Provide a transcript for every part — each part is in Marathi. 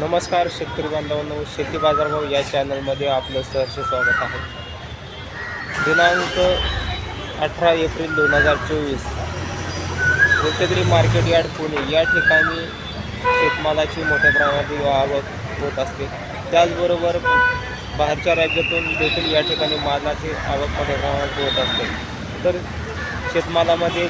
नमस्कार शेतकरी बांधवांनो शेती बाजारभाव या चॅनलमध्ये आपलं सहर्ष स्वागत आहे. दिनांक अठरा एप्रिल दोन हजार चोवीस. कोटेगरी मार्केट यार्ड पुणे या ठिकाणी शेतमालाची मोठ्या प्रमाणात आवक होत असते. त्याचबरोबर बाहेरच्या राज्यातून देखील या ठिकाणी मालाची आवक मोठ्या प्रमाणात होत असते. तर शेतमालामध्ये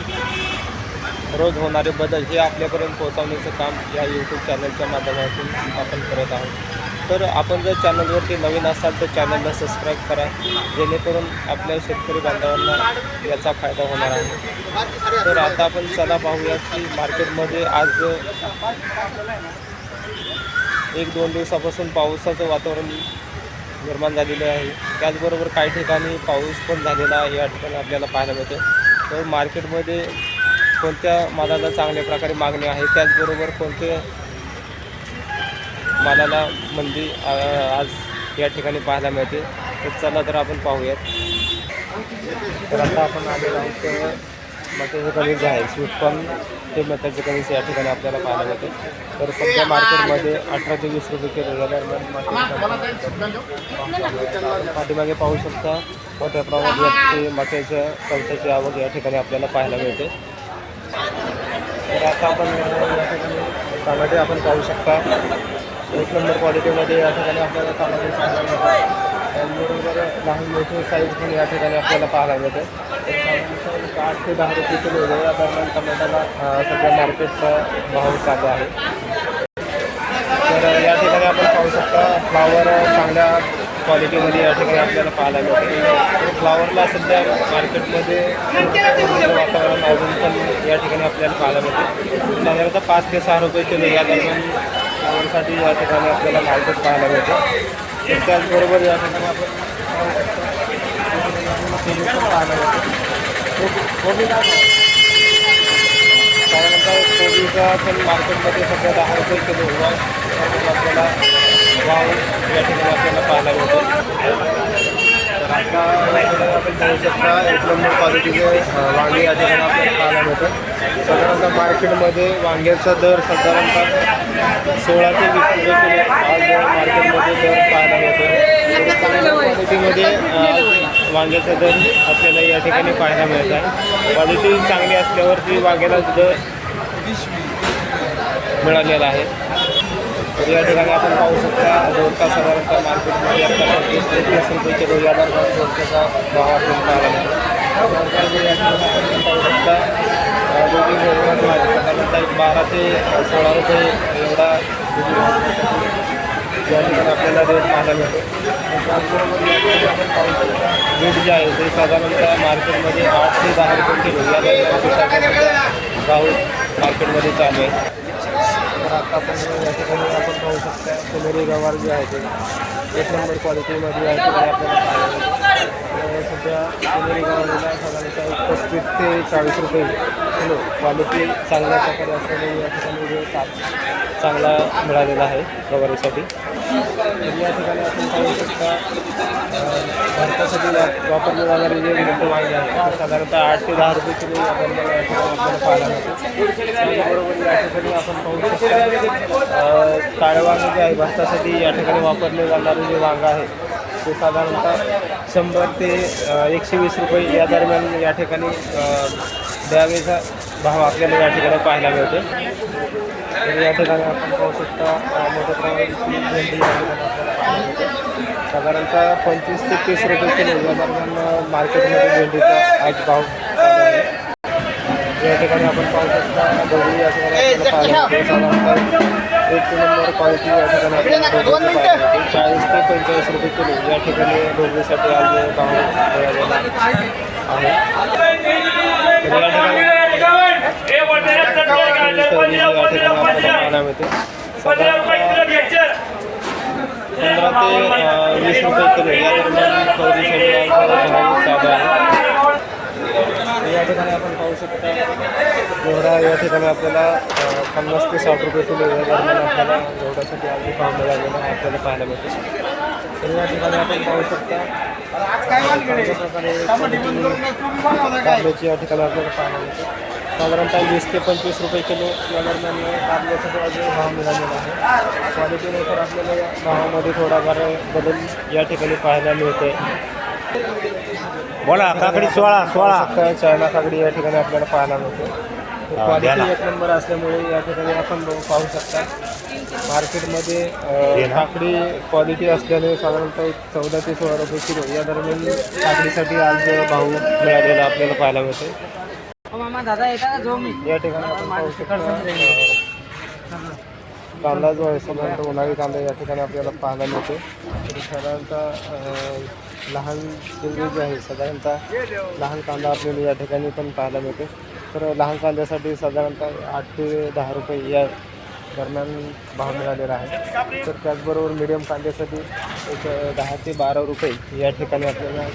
रोज होणारे बदल हे आपल्यापर्यंत पोहोचवण्याचं काम या यूट्यूब चॅनलच्या माध्यमातून आपण करत आहोत. तर आपण जर चॅनलवरती नवीन असाल तर चॅनलला सबस्क्राईब करा जेणेकरून आपल्या शेतकरी बांधवांना याचा फायदा होणार आहे. तर आता आपण चला पाहूया की मार्केटमध्ये आज एक दोन दिवसापासून पावसाचं वातावरण निर्माण झालेलं आहे. त्याचबरोबर काही ठिकाणी पाऊस पण झालेला आहे या ठिकाणी आपल्याला पाहायला मिळते. तर मार्केटमध्ये कोणत्या मालाला चांगल्या प्रकारे मागणी आहे त्याचबरोबर कोणत्या मालाला मंदी आज या ठिकाणी पाहायला मिळते. तर चला तर आपण पाहूयात. तर आता आपण आलेलो आहोत मत्याचं कणीस जे आहे. स्वीट पण ते मत्याचे कणीस या ठिकाणी आपल्याला पाहायला मिळते. तर सध्या मार्केटमध्ये अठरा ते वीस रुपये किलो दरम्यान पाठीमागे पाहू शकता मोठ्या प्रमाणात ते मक्याच्या कणसाची आवक या ठिकाणी आपल्याला पाहायला मिळते. आता आपण या ठिकाणी टमाटे आपण पाहू शकता. एक नंबर क्वालिटीमध्ये या ठिकाणी आपल्याला टमाटे पाहायला मिळतात त्याचबरोबर लहान मोठे साईज पण या ठिकाणी आपल्याला पाहायला मिळते. साधारणतः आठ ते दहा रुपये किलो या दरम्यान टमाट्याला सध्या मार्केटचा भाव चालू आहे. तर या ठिकाणी आपण पाहू शकता फ्लावर चांगल्या क्वालिटीमध्ये या ठिकाणी आपल्याला पाहायला मिळते. फ्लावरला सध्या मार्केटमध्ये म्हणजे वातावरण अजून पण या ठिकाणी आपल्याला पाहायला मिळते. साधारणतः पाच ते सहा रुपये किलो या दरम्यान फ्लावरसाठी या ठिकाणी आपल्याला मार्केट पाहायला मिळते. त्याचबरोबर या ठिकाणी आपण पाहायला मिळते कोबी- कोबी काय भाव आहे? त्यानंतर कोबीचा पण मार्केटमध्ये सध्या दहा रुपये किलो हुआ आपल्याला वाव या ठिकाणी आपल्याला पाहायला मिळतो तर आता आपण पाहू शकता एक नंबर क्वालिटीचे वांगे या ठिकाणी आपल्याला पाहायला मिळतं साधारणतः मार्केटमध्ये वांग्याचा दर साधारणतः सोळा ते वीस रुपये किलो आज मार्केटमध्ये दर पाहायला मिळतो क्वालिटीमध्ये वांग्याचा दर आपल्याला या ठिकाणी पाहायला मिळत आहे क्वालिटी चांगली असल्यावरती वांग्याला दर मिळालेला आहे. तर या ठिकाणी आपण पाहू शकता दोडका साधारणतः मार्केटमध्ये आपल्याला तीस ते तीस रुपये किलो या दरम्यान दोडक्याचा भाव आपल्याला पाहायला मिळतो आपण पाहू शकता साधारणतः एक बारा ते सोळा रुपये एवढा या ठिकाणी आपल्याला रेट पाहायला मिळतो. त्याचबरोबर या ठिकाणी आपण पाहू शकता बीट जे आहे ते साधारणतः मार्केटमध्ये आठ ते दहा रुपये किलो या दरम्यान सुद्धा भाव मार्केटमध्ये चालू आहे. तर आता आपण या ठिकाणी आपण पाहू शकता सोनेरी गवार जे आहे ते एक नंबर क्वालिटीमध्ये या ठिकाणी आपल्याला सध्या सोनेरी गवारीला साधारणतः पस्तीस ते चाळीस रुपये किलो क्वालिटी चांगल्या प्रकारे असल्यामुळे या ठिकाणी रेट चांगला मिळालेला आहे गवारीसाठी. तर या ठिकाणी आपण पाहू शकता भारतासाठी वापरले जाणारे जे मोठे वांगे आहेत साधारणतः आठ ते दहा रुपये किलो या या ठिकाणी आपल्याला पाहायला मिळतो त्याचबरोबर या ठिकाणी आपण पाहू शकता काळे वांगे जे आहे भारतासाठी या ठिकाणी वापरले जाणारे जे वांगं आहे ते साधारणतः शंभर ते एकशे वीस रुपये या दरम्यान या ठिकाणी द्यावेचा भाव आपल्याला या ठिकाणी पाहायला मिळतो. तर या ठिकाणी आपण पाहू शकता मोठ्या प्रमाणात भेंडी या ठिकाणी आपल्याला पाहायला मिळते. साधारणतः पंचवीस ते तीस रुपये किलो या दरम्यान मार्केटमध्ये भेंडीचा आज भाव या ठिकाणी आपण पाहू शकता डोगरी या ठिकाणी साधारणतः एक नंबर क्वालिटी या ठिकाणी आपल्याला चाळीस ते पंचेचाळीस रुपये किलो या ठिकाणी डोगरीसाठी आज भाव मिळालेला आहे. या ठिकाणी टोगरी या ठिकाणी आपल्याला पाहायला मिळते साधारणतः पंधरा ते वीस रुपये किलो. या दरम्यान भाव चालू आहे. या ठिकाणी आपण पाहू शकता घेवडा या ठिकाणी आपल्याला पन्नास ते साठ रुपये किलो या दरम्यान आपल्याला घेवड्यासाठी अगदी भाव मिळालेला आपल्याला पाहायला मिळते. तर या ठिकाणी आपण पाहू शकता प्रकारे या ठिकाणी आपल्याला पाहायला मिळते. साधारणतः वीस ते पंचवीस रुपये किलो या दरम्यान कारल्याचा आज भाव मिळालेला आहे. क्वालिटीनुसार आपल्याला या भावामध्ये थोडाफार बदल या ठिकाणी पाहायला मिळते बोला काकडी सोळा सोळा. चायना काकडी या ठिकाणी आपल्याला पाहायला मिळते क्वालिटी एक नंबर असल्यामुळे या ठिकाणी आपण पाहू शकता. मार्केटमध्ये काकडी क्वालिटी असल्याने साधारणतः एक चौदा ते सोळा रुपये किलो या दरम्यान काकडीसाठी आज भाव मिळालेला आपल्याला पाहायला मिळते मामा दादा येता का? जो मी. या ठिकाणी आपण पाहू शकता. कांदा जो आहे साधारणतः उन्हाळी कांदा या ठिकाणी आपल्याला पाहायला मिळतो. तर साधारणतः लहान शेंगे जे आहे साधारणतः लहान कांदा आपल्याला या ठिकाणी पण पाहायला मिळते. तर लहान कांद्यासाठी साधारणतः आठ ते दहा रुपये या दरम्यान भाव मिळालेला आहे. तर त्याचबरोबर मिडियम कांद्यासाठी एक दहा ते बारा रुपये या ठिकाणी आपल्याला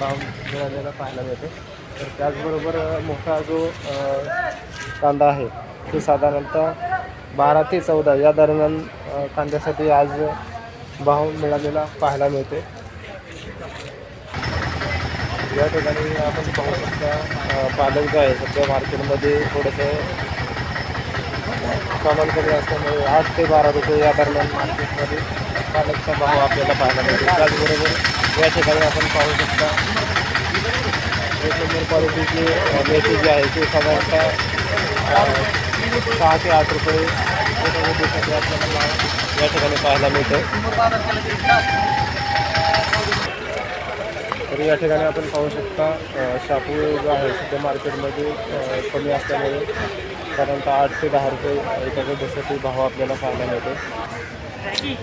भाव मिळालेला पाहायला मिळते. तर त्याचबरोबर मोठा जो कांदा आहे तो साधारणतः बारा ते चौदा या दरम्यान कांद्यासाठी आज भाव मिळालेला पाहायला मिळते या ठिकाणी आपण पाहू शकता पालक जो आहे सध्या मार्केटमध्ये थोडंसं सामान कमी असल्यामुळे आठ ते बारा रुपये या दरम्यान मार्केटमध्ये पालकचा भाव आपल्याला पाहायला मिळतो त्याचबरोबर या ठिकाणी आपण पाहू शकता एक नंबर क्वालिटीची अ, मेथी जी आहे ती साधारणतः सहा ते आठ रुपये आपल्याला या ठिकाणी पाहायला मिळतं तर या ठिकाणी आपण पाहू शकता शापू जो आहे सध्या मार्केटमध्ये कमी असल्यामुळे साधारणतः आठ ते दहा रुपये एका दिवसासाठी भाव आपल्याला पाहायला मिळतो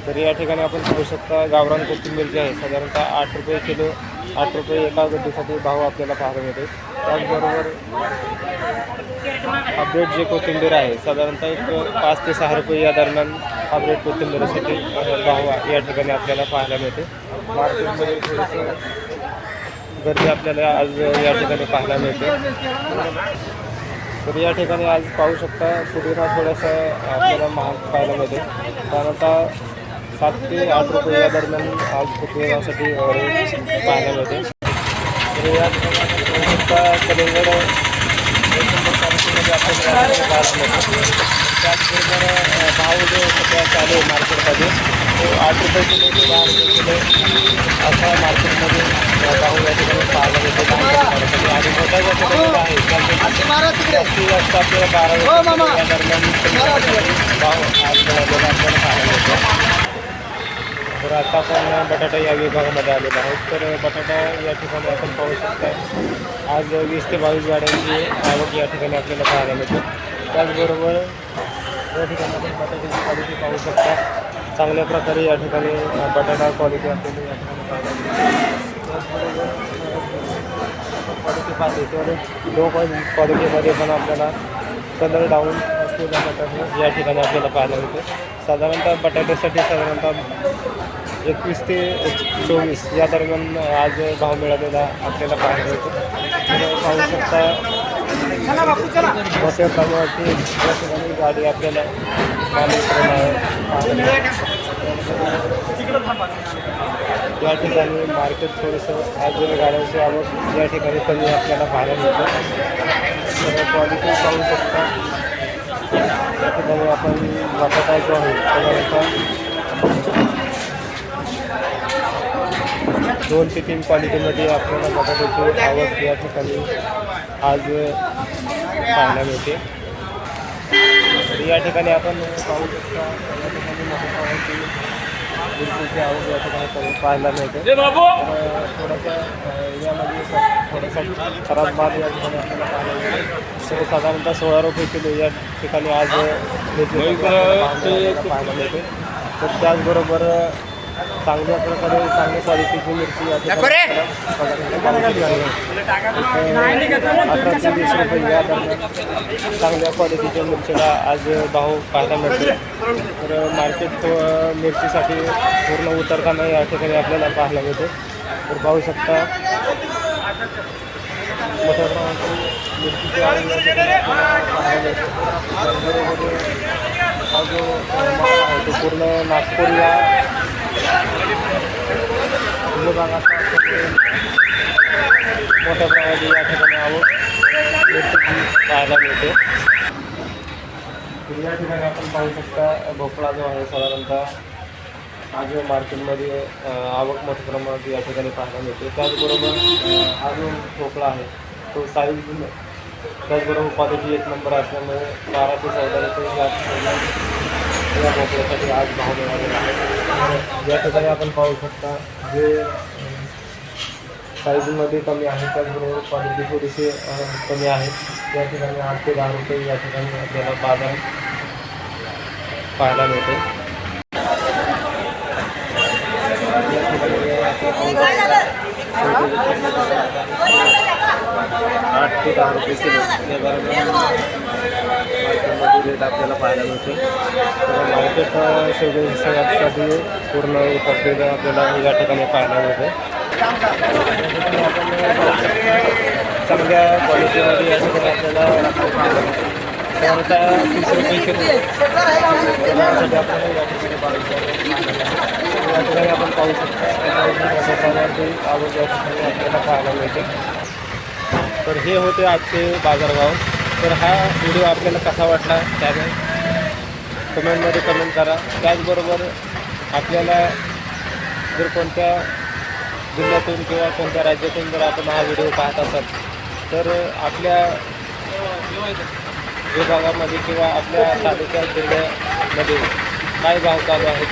तर या ठिकाणी आपण पाहू शकता गावरान कोथिंबीर जी आहे साधारणतः आठ रुपये किलो आठ रुपये एका गड्डीसाठी भाव आपल्याला पाहायला मिळते त्याचबरोबर अपडेट जे कोथिंबीर आहे साधारणतः एक पाच ते सहा रुपये या दरम्यान अपडेट कोथिंबीरसाठी भाव या ठिकाणी आपल्याला पाहायला मिळते मार्केटमध्ये थोडंसं गर्दी आपल्याला आज या ठिकाणी पाहायला मिळते तर या ठिकाणी आज पाहू शकता पुदिना थोडंसं आपल्याला महाग पाहायला मिळते आता सात ते आठ रुपये या दरम्यान आज पुदिनासाठी पाहायला मिळते. तर या ठिकाणी कलिंगड एक नंबर क्वालिटीमध्ये आपल्याला पाहायला मिळते. चालू आहे मार्केटमध्ये. तो आठ रुपये किलो ते दहा रुपये किलो असा मार्केटमध्ये भाव या ठिकाणी पाहायला मिळतो. आणि मोठ्या ज्या ठिकाणी आहे त्यासाठी जास्तीत जास्त आपल्याला बारा रुपये या दरम्यान भाव आज मिळालेला आपल्याला पाहायला मिळतो. तर आता आपण बटाटा या विभागामध्ये आलेलो आहोत. तर बटाटा या ठिकाणी आपण पाहू शकता आज वीस ते बावीस गाड्यांची आवक या ठिकाणी आपल्याला पाहायला मिळते. त्याचबरोबर या ठिकाणी आपण बटाट्याची क्वालिटी पाहू शकता. बटाटा क्वालिटी आपल्याला क्वालिटी पाहिली तर लो क्वालिटीमध्ये पण आपल्याला कलर डाऊन असलेला बटाटा या ठिकाणी आपल्याला पाहायला मिळते. साधारणतः बटाट्यासाठी एकवीस ते या दरम्यान आज भाव मिळालेला आपल्याला पाहायला मिळतो. पाहू गाडी आपल्याला आहे मार्केट थोडंसं आज गाड्यांची आवक या ठिकाणी कमी आपल्याला पाहायला तर क्वालिटी पाहू शकता या ठिकाणी आपण जो आहे दोन ते तीन क्वालिटीमध्ये आपल्याला बटाट्याची आवक या ठिकाणी आज पाहायला मिळते तर या ठिकाणी आपण पाहू शकता या ठिकाणी मोठ्या प्रमाणाची या ठिकाणी पाहायला मिळते. थोडंसं यामध्ये थोडासा खराब माल या ठिकाणी आपल्याला पाहायला मिळते तर साधारणतः सोळा रुपये किलो या ठिकाणी आज पाहायला मिळते. तर त्याचबरोबर चांगल्या प्रकारे चांगल्या क्वालिटीची मिरची ते वीस रुपये या दरम्यान चांगल्या क्वालिटीच्या मिरचीला आज भाव पाहायला मिळतो तर मार्केट मिरचीसाठी पूर्ण उतरताना या ठिकाणी आपल्याला पाहायला मिळते तर पाहू शकता मोठ्या प्रमाणात तो पूर्ण नागपूर या विभागाचा मोठ्या प्रमाणात या ठिकाणी आवक पाहायला मिळते. या ठिकाणी आपण पाहू शकता भोपळा जो आहे साधारणतः आज मार्केटमध्ये आवक मोठ्या प्रमाणात या ठिकाणी पाहायला मिळते त्याचबरोबर हा जो भोपळा आहे. तो साईज त्याचबरोबर क्वालिटी एक नंबर असल्यामुळे बाराशे चौदा रुपये या ठिकाणी आज भाव मिळालेला आहे या ठिकाणी आपण पाहू शकता जे साईजमध्ये कमी आहे त्याचबरोबर क्वालिटी थोडीशी कमी आहे या ठिकाणी आठ ते दहा रुपये या आपल्याला बाज़ार पाहायला मिळते आठ ते दहा रुपये किलो रेट आपल्याला पाहायला मिळते. तर मार्केट सगळ्यासाठी पूर्ण उपस्थित आपल्याला या ठिकाणी पाहायला मिळते. चांगल्या क्वालिटीमध्ये या हे होते आजचे बाजारभाव. तर हा व्हिडिओ आपल्याला कसा वाटला त्याने कमेंटमध्ये कमेंट करा. त्याचबरोबर आपल्याला जर कोणत्या जिल्ह्यातून किंवा कोणत्या राज्यातून जर आपण हा व्हिडिओ पाहत असाल तर आपल्या विभागामध्ये किंवा आपल्या तालुक्या जिल्ह्यामध्ये काय भाव चालू आहेत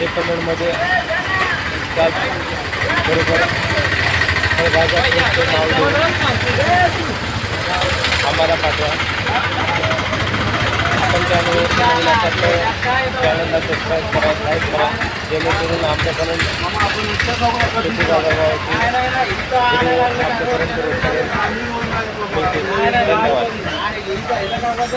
ते कमेंटमध्ये त्याचबरोबर भाव देऊन. आम्हाला पाठवा. आपण त्यामुळे नवीन चॅनलला सबस्क्राईब करा लाईक करा. जेणेकरून आमच्याकडून शेती बाजारभावाची आमच्यापर्यंत धन्यवाद.